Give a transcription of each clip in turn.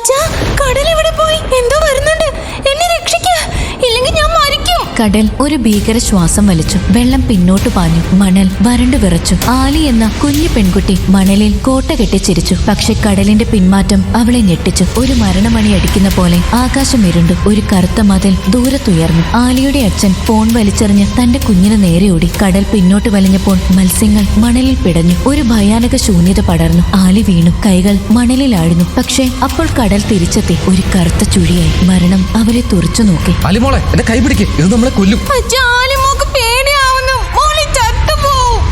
बच्चा? കടൽ ഒരു ഭീകര ശ്വാസം വലിച്ചു. വെള്ളം പിന്നോട്ട് പാഞ്ഞു. മണൽ വരണ്ടു വിറച്ചു. ആലി എന്ന കുഞ്ഞു പെൺകുട്ടി മണലിൽ കോട്ട കെട്ടി ചിരിച്ചു. പക്ഷെ കടലിന്റെ പിന്മാറ്റം അവളെ ഞെട്ടിച്ചു. ഒരു മരണമണി അടിക്കുന്ന പോലെ ആകാശം ഇരുണ്ടു. ഒരു കറുത്ത മതിൽ ദൂരത്തുയർന്നു. ആലിയുടെ അച്ഛൻ ഫോൺ വലിച്ചെറിഞ്ഞ് തന്റെ കുഞ്ഞിന് നേരെയോടി കടൽ പിന്നോട്ട് വലിഞ്ഞപ്പോൾ മത്സ്യങ്ങൾ മണലിൽ പിടഞ്ഞു. ഒരു ഭയാനക ശൂന്യത പടർന്നു. ആലി വീണു. കൈകൾ മണലിൽ ആഴ്ന്നു. പക്ഷേ അപ്പോൾ കടൽ തിരിച്ചെത്തി. ഒരു കറുത്ത ചുഴിയായി. മരണം അവരെ തുറച്ചു നോക്കി. അലിമോളെ എന്റെ കൈ പിടിക്ക്. ഇത് കൊല്ലും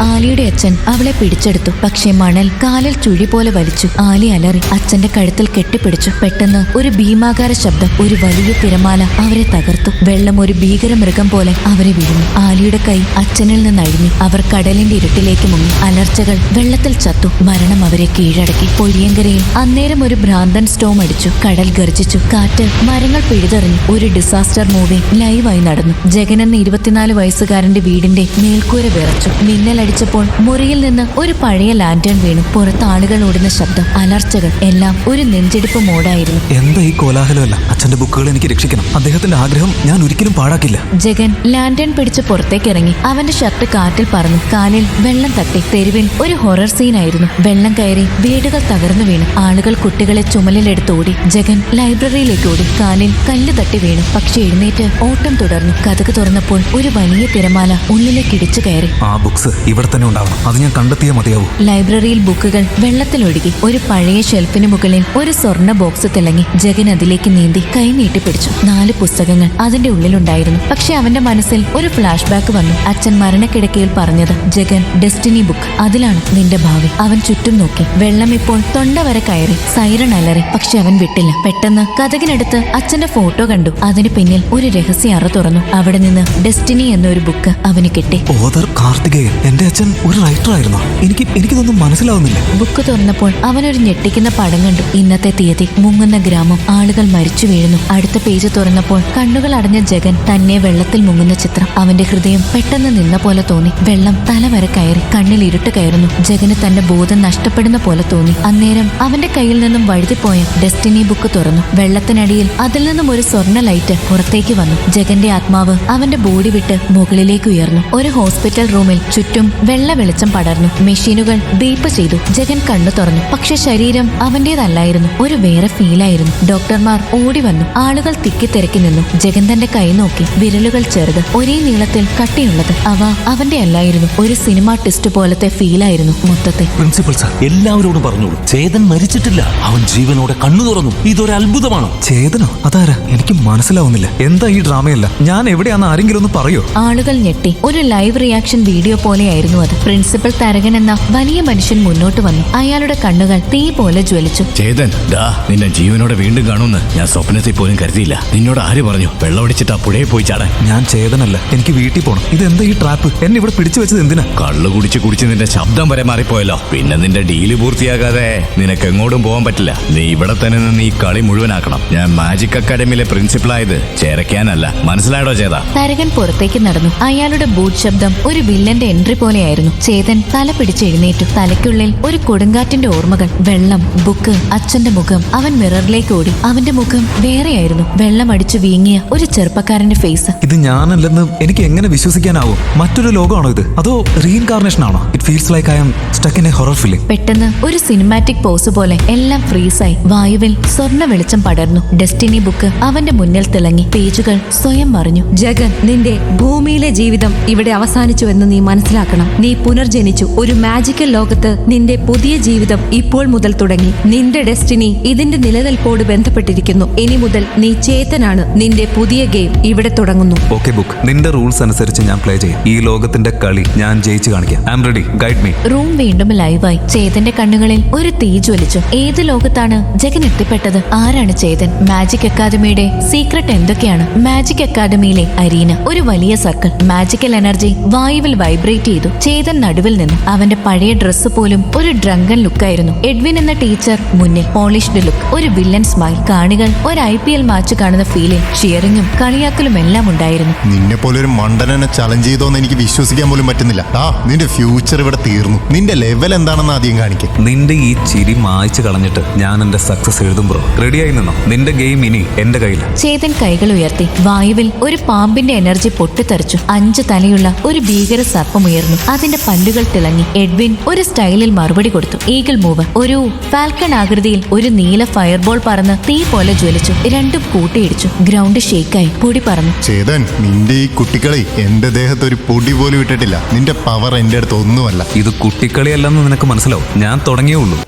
ആലിയുടെ അച്ഛൻ അവളെ പിടിച്ചെടുത്തു. പക്ഷേ മണൽ കാലിൽ ചുഴി പോലെ വലിച്ചു. ആലി അലറി അച്ഛന്റെ കഴുത്തിൽ കെട്ടിപ്പിടിച്ചു. പെട്ടെന്ന് ഒരു ഭീമാകാര ശബ്ദം ഒരു വലിയ തിരമാല അവരെ തകർത്തു. വെള്ളം ഒരു ഭീകര മൃഗം പോലെ അവരെ വീഴുന്നു. ആലിയുടെ കൈ അച്ഛനിൽ നിന്ന് അഴിഞ്ഞു. അവർ കടലിന്റെ ഇരുട്ടിലേക്ക് മുങ്ങി. അലർച്ചകൾ വെള്ളത്തിൽ ചത്തു. മരണം അവരെ കീഴടക്കി. പൊഴിയങ്കരയിൽ അന്നേരം ഒരു ഭ്രാന്തൻ സ്റ്റോം അടിച്ചു. കടൽ ഗർജിച്ചു. കാറ്റ് മരങ്ങൾ പിഴുതെറിഞ്ഞു. ഒരു ഡിസാസ്റ്റർ മൂവി ലൈവായി നടന്നു. ജഗൻ എന്ന ഇരുപത്തിനാല് വയസ്സുകാരന്റെ വീടിന്റെ മേൽക്കൂര വിറച്ചു. മിന്നലടിച്ചപ്പോൾ മുറിയിൽ നിന്ന് ഒരു പഴയ ലാൻഡേൺ വീണു. പുറത്ത് ആളുകൾ ഓടുന്ന ശബ്ദം അലർച്ചകൾ എല്ലാം ഒരു നെഞ്ചെടുപ്പ് മോഡായിരുന്നു. എന്താ ഈ കോലാഹലമല്ല? അച്ഛന്റെ ബുക്കുകൾ എനിക്ക് രക്ഷിക്കണം. അദ്ദേഹത്തിന്റെ ആഗ്രഹം ഞാൻ ഒരിക്കലും പാഴാക്കില്ല. ജഗൻ ലാൻഡേൺ പിടിച്ച് പുറത്തേക്ക് ഇറങ്ങി. അവന്റെ ഷർട്ട് കാറ്റിൽ പറന്നു. കാലിൽ വെള്ളം തട്ടി. തെരുവിൽ ഒരു ഹൊറർ സീനായിരുന്നു. വെള്ളം കയറി വീടുകൾ തകർന്നു വീണു. ആളുകൾ കുട്ടികളെ ചുമലിലെടുത്ത് ഓടി. ജഗൻ ലൈബ്രറിയിലേക്ക് ഓടി. കാലിൽ കല്ല് തട്ടി വീണു. പക്ഷെ എഴുന്നേറ്റ് ഓട്ടം തുടർന്നു. കഥക് തുറന്നപ്പോൾ ഒരു വലിയ തിരമാല ഉള്ളിലേക്ക് ഇടിച്ചു കയറി. ആ ബുക്സ് ഇവിടെ തന്നെ ഉണ്ടാവണം. അത് ഞാൻ കണ്ടെത്തിയേ മതിയാവൂ. ലൈബ്രറിയിൽ ബുക്കുകൾ വെള്ളത്തിലൊഴുകി ഒരു പഴയ ഷെൽഫിന് മുകളിൽ ഒരു സ്വർണ ബോക്സ് തിളങ്ങി ജഗൻ അതിലേക്ക് നീന്തി കൈ നീട്ടിപ്പിടിച്ചു നാല് പുസ്തകങ്ങൾ അതിന്റെ ഉള്ളിലുണ്ടായിരുന്നു. പക്ഷെ അവന്റെ മനസ്സിൽ ഒരു ഫ്ലാഷ് ബാക്ക് വന്നു. അച്ഛൻ മരണക്കിടക്കയിൽ പറഞ്ഞത് ജഗൻ ഡെസ്റ്റിനി ബുക്ക്. അതിലാണ് നിന്റെ ഭാവി. അവൻ ചുറ്റും നോക്കി. വെള്ളം ഇപ്പോൾ തൊണ്ട വരെ കയറി. സൈറൺ അലറി. പക്ഷെ അവൻ വിട്ടില്ല. പെട്ടെന്ന് കഥകിനടുത്ത് അച്ഛന്റെ ഫോട്ടോ കണ്ടു. അതിന് പിന്നിൽ ഒരു രഹസ്യ അറ തുറന്നു. അവിടെ നിന്ന് ഡെസ്റ്റിനി എന്നൊരു ബുക്ക് അവന് കിട്ടി. ഓദർ കാർത്തികേയൻ എന്റെ അച്ഛൻ ഒരു റൈറ്റർ ആയിരുന്നു. എനിക്ക് എനിക്കിതൊന്നും മനസ്സിലാവുന്നില്ല. ബുക്ക് തുറന്നപ്പോൾ അവനൊരു ഞെട്ടിക്കുന്ന പടം കണ്ടു. ഇന്നത്തെ തീയതി മുങ്ങുന്ന ഗ്രാമം. ആളുകൾ മരിച്ചു വീഴുന്നു. അടുത്ത പേജ് തുറന്നപ്പോൾ കണ്ണുകൾ അടഞ്ഞ ജഗൻ തന്നെ വെള്ളത്തിൽ മുങ്ങുന്ന ചിത്രം. അവന്റെ ഹൃദയം പെട്ടെന്ന് നിന്ന പോലെ തോന്നി. വെള്ളം തല വരെ കയറി കണ്ണിൽ ഇരുട്ട് കയറുന്നു. ജഗന് തന്റെ ബോധം നഷ്ടപ്പെടുന്ന പോലെ തോന്നി. അന്നേരം അവന്റെ കയ്യിൽ നിന്നും വഴുതിപ്പോയ ഡെസ്റ്റിനി ബുക്ക് തുറന്നു. വെള്ളത്തിനടിയിൽ അതിൽ നിന്നും ഒരു സ്വർണ ലൈറ്റ് പുറത്തേക്ക് വന്നു. ജഗന്റെ ആത്മാവ് അവന്റെ ബോഡി വിട്ട് മുകളിലേക്ക് ഉയർന്നു. ഒരു ഹോസ്പിറ്റൽ റൂമിൽ ചുറ്റും വെള്ള വെളിച്ചം പടർന്നു. മെഷീനുകൾ ബീപ്പ് ചെയ്തു. ജഗൻ കണ്ണു തുറന്നു. പക്ഷെ ശരീരം അവന്റേതല്ലായിരുന്നു. ഒരു വേറെ ഫീൽ ആയിരുന്നു. ഡോക്ടർമാർ ഓടി വന്നു. ആളുകൾ തിക്കിത്തിരക്കി നിന്നു. ജഗൻ തന്റെ കൈ നോക്കി. വിരലുകൾ ചെറുത്. ഒരേ നീളത്തിൽ കട്ടിയുള്ളത്. അവ അവന്റെ അല്ലായിരുന്നു. ഒരു സിനിമ ടെസ്റ്റ് പോലത്തെ ഫീൽ ആയിരുന്നു മൊത്തത്തെ പ്രിൻസിപ്പൽ സാർ എല്ലാവരോടും പറഞ്ഞോളൂ. ചേതൻ മരിച്ചിട്ടില്ല. അവൻ ജീവനോടെ കണ്ണു തുറന്നു. ഇതൊരു അത്ഭുതമാണ്? ചേതനോ? അതാരാ? എനിക്ക് മനസ്സിലാവുന്നില്ല. എന്താ ഈ ഡ്രാമയല്ല? ഞാൻ എവിടെയാണെന്ന് ആരെങ്കിലും ഒന്ന് പറയോ? ആളുകൾ ഞെട്ടി. ഒരു ലൈവ് റിയാക്ഷൻ വീഡിയോ പോലെയായിരുന്നു. അത് പ്രിൻസിപ്പൽ തരകൻ എന്ന വലിയ മനുഷ്യൻ മുന്നോട്ട് വന്നു. അയാളുടെ കണ്ണുകൾ തീ പോലെ ജ്വലിച്ചു. ചേതൻ ദാ നിന്നെ ജീവനോടെ വീണ്ടും കാണുമെന്ന് ഞാൻ സ്വപ്നത്തിൽ പോലും കരുതിയില്ല. നിന്നോട് ആര് പറഞ്ഞു? വെള്ളമടിച്ചിട്ട് ആ പുഴയെ പോയി ചാടാൻ. ഞാൻ ചേതനല്ല. എനിക്ക് വീട്ടിൽ പോണം. എന്താ ഈ ട്രാപ്പ് എന്നെ ഇവിടെ പിടിച്ചു വെച്ചത് എന്തിനാ? കള്ളു കുടിച്ച് കുടിച്ച് നിന്റെ ശബ്ദം വരെ മാറിപ്പോയല്ലോ. പിന്നെ നിന്റെ ഡീൽ പൂർത്തിയാകാതെ നിനക്ക് എങ്ങോട്ടും പോകാൻ പറ്റില്ല. നീ ഇവിടെ തന്നെ നിന്ന് ഈ കളി മുഴുവനാക്കണം. ഞാൻ മാജിക് അക്കാഡമിയിലെ പ്രിൻസിപ്പൽ ആയത് ചേരക്കാനല്ല. മനസ്സിലായോ ചേതാ? തരകൻ പുറത്തേക്ക് നടന്നു. അയാളുടെ ബൂട്ട് ശബ്ദം ഒരു വില്ലന്റെ എൻട്രി പോലെയായിരുന്നു. ചേതൻ തല പിടിച്ച് എഴുന്നേറ്റു. തലയ്ക്കുള്ളിൽ ഒരു കൊടുങ്കാറ്റിന്റെ ഓർമ്മകൾ. വെള്ളം ബുക്ക് അച്ഛന്റെ മുഖം. അവൻ മിററിലേക്ക് ഓടി. അവന്റെ മുഖം വേറെയായിരുന്നു. വെള്ളം അടിച്ചു വീങ്ങിയ ഒരു ചെറുപ്പക്കാരന്റെ ഫേസ് ഇത് ഞാനല്ലെന്ന് എനിക്ക് എങ്ങനെ വിശ്വസിക്കാനാവും? മറ്റൊരു ലോകമാണോ ഇത്? അതോ റീഇൻകാർണേഷൻ ആണോ? It feels like I am stuck in a horror film പെട്ടെന്ന് ഒരു സിനിമാറ്റിക് പോസ് പോലെ എല്ലാം ഫ്രീസായി വായുവിൽ സ്വർണ വെളിച്ചം പടർന്നു. ഡെസ്റ്റിനി ബുക്ക് അവന്റെ മുന്നിൽ തിളങ്ങി. പേജുകൾ സ്വയം മറിഞ്ഞു. ജഗൻ നിന്റെ ഭൂമിയിലെ ജീവിതം ഇവിടെ അവസാനിച്ചു എന്ന് നീ മനസ്സിലാക്കണം. നീ പുനർജനിച്ചു. ഒരു മാജിക്കൽ ലോകത്ത് നിന്റെ പുതിയ ജീവിതം ഇപ്പോൾ മുതൽ തുടങ്ങി. നിന്റെ ഡെസ്റ്റിനി ഇതിന്റെ നിലനിൽപ്പോട് ബന്ധപ്പെട്ടിരിക്കുന്നു. ഇനി മുതൽ നീ ചേതനാണ്. നിന്റെ പുതിയ ഗെയിം ഇവിടെ തുടങ്ങുന്നു. ഓക്കെ ബുക്ക് നിന്റെ റൂൾസ് അനുസരിച്ച് ഞാൻ പ്ലേ ചെയ്യും. ഈ ലോകത്തിന്റെ കളി ഞാൻ ജയിച്ചു കാണിക്കാം. I am ready guide me room വീണ്ടും ലൈവായി ചേതന്റെ കണ്ണുകളിൽ ഒരു തീ ജ്വലിച്ചു. ഏത് ലോകത്താണ് ജഗൻ എത്തിപ്പെട്ടത്? ആരാണ് ചേതൻ? മാജിക് അക്കാദമിയുടെ സീക്രട്ട് എന്തൊക്കെയാണ്? മാജിക് അക്കാദമിയിലെ അരീന. ഒരു വലിയ സർക്കിൾ മാജിക്കൽ എനർജി വായുവിൽ വൈബ്രേറ്റ് ചെയ്തു. ചെയ്തു. ചേതൻ നടുവിൽ നിന്ന് അവന്റെ പഴയ ഡ്രസ്സ് പോലും ഒരു ഡ്രങ്കൻ ലുക്കായിരുന്നു എഡ്വിൻ എന്ന ടീച്ചർ മുന്നിൽ പോളിഷ്ഡ് ലുക്ക് ഒരു വില്ലൻ സ്മൈൽ കാണികൾ ഒരു ഐ പി എൽ മാച്ച് കാണുന്ന ഫീലിംഗ് ഷിയറിങ്ങും കളിയാക്കലും എല്ലാം ഉണ്ടായിരുന്നു. നിന്നെ പോലെ ഒരു മണ്ടനെ ചലഞ്ച് ചെയ്തോന്ന് എനിക്ക് വിശ്വസിക്കാൻ പോലും പറ്റുന്നില്ല. ആ നിന്റെ ഫ്യൂച്ചർ ഇവിടെ തീർന്നു. നിന്റെ ലെവൽ എന്താണെന്ന് ആദ്യം കാണിക്കും. നിന്റെ ഈ ചിരി മായ്ച്ചു കളഞ്ഞിട്ട് ഞാൻ എന്റെ സക്സസ് എഴുതും ബ്രോ റെഡിയായി നിന്നോ? നിന്റെ ഗെയിം ഇനി എന്റെ കയ്യിൽ ചേതൻ കൈകൾ ഉയർത്തി വായുവിൽ ഒരു പാമ്പിന്റെ എനർജി പൊട്ടിത്തെറിച്ചു അഞ്ച് തലയുള്ള ഒരു ഭീകര സർപ്പം ഉയർന്നു. അതിന്റെ പല്ലുകൾ തിളങ്ങി എഡ്വിൻ ഒരു സ്റ്റൈലിൽ മറുപടി കൊടുത്തു. ഈഗിൾ മൂവ് ഒരു ഫാൽക്കൺ ആകൃതിയിൽ ഒരു നീല ഫയർബോൾ പറന്ന് തീ പോലെ ജ്വലിച്ചു. രണ്ടും കൂട്ടിയിടിച്ചു. ഗ്രൗണ്ട് ഷേക്കായി. പൊടി പറഞ്ഞു ചേതൻ നിന്റെ ഈ കുട്ടികളെ എന്റെ ദേഹത്ത് ഒരു പൊടി പോലും ഇട്ടിട്ടില്ല. നിന്റെ പവർ എന്റെ അടുത്ത് ഒന്നുമല്ല. ഇത് കുട്ടിക്കളിയല്ലെന്ന് നിനക്ക് മനസ്സിലാവും. ഞാൻ തുടങ്ങിയേ ഉള്ളൂ.